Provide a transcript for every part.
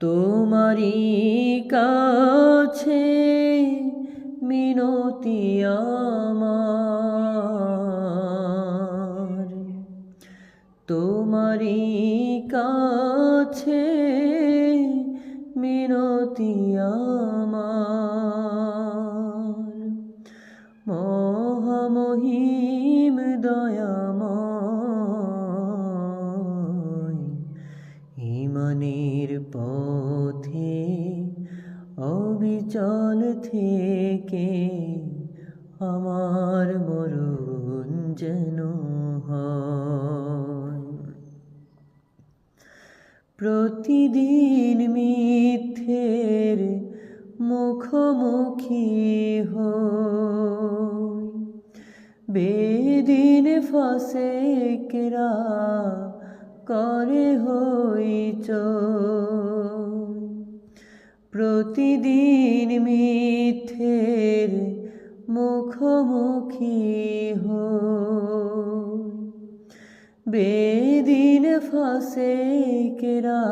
তোমারই কাছে মিনতি আমার। তোমারি কাছে মিনতি আমার। থেকে আমার মরণ যেন প্রতিদিন মিথ্যের মুখোমুখি হই। বেদিন ফাঁসে কেরা করে হই প্রতিদিন মিথ্যের মুখোমুখি হই। বেদিন ফাঁসে কেরা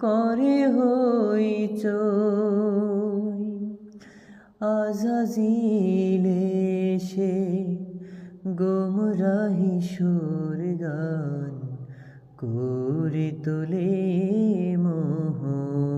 করে হই আজাজিলে সে গোমরাহি সুর গান করে তোলে মোহময়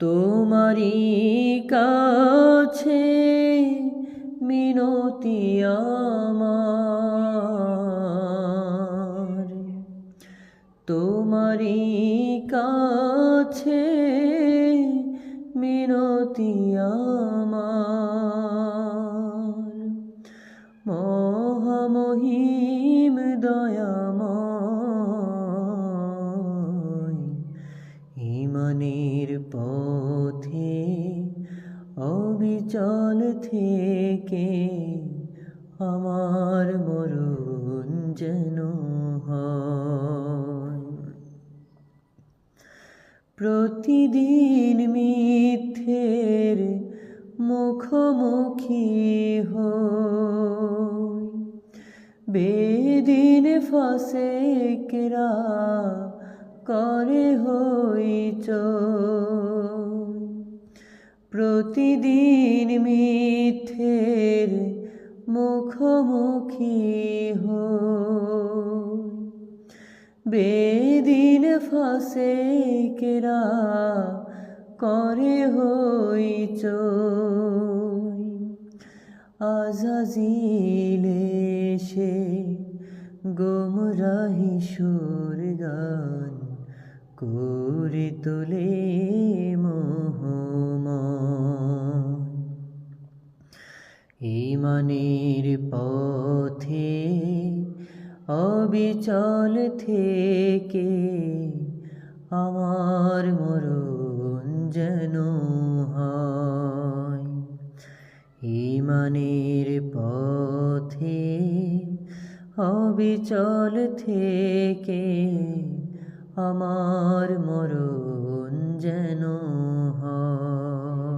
তোমারই কাছে মিনতি আমার। তোমারি কাছে মিনতি আমার। থেকে আমার মরণ যেন প্রতিদিন মিথ্যের মুখোমুখি হই। বেদিন ফাঁসে কেরা করে হই প্রতিদিন মিথ্যের মুখোমুখি হই। বেদিন ফাঁসে কেরা করে হই আজাজিলে সে গোমরাহি সুর গান করে তোলে ইমানের পথে অবিচল থেকে আমার মরণ যেন হয়। ইমানের পথে অবিচল থেকে আমার মরণ যেন হয়।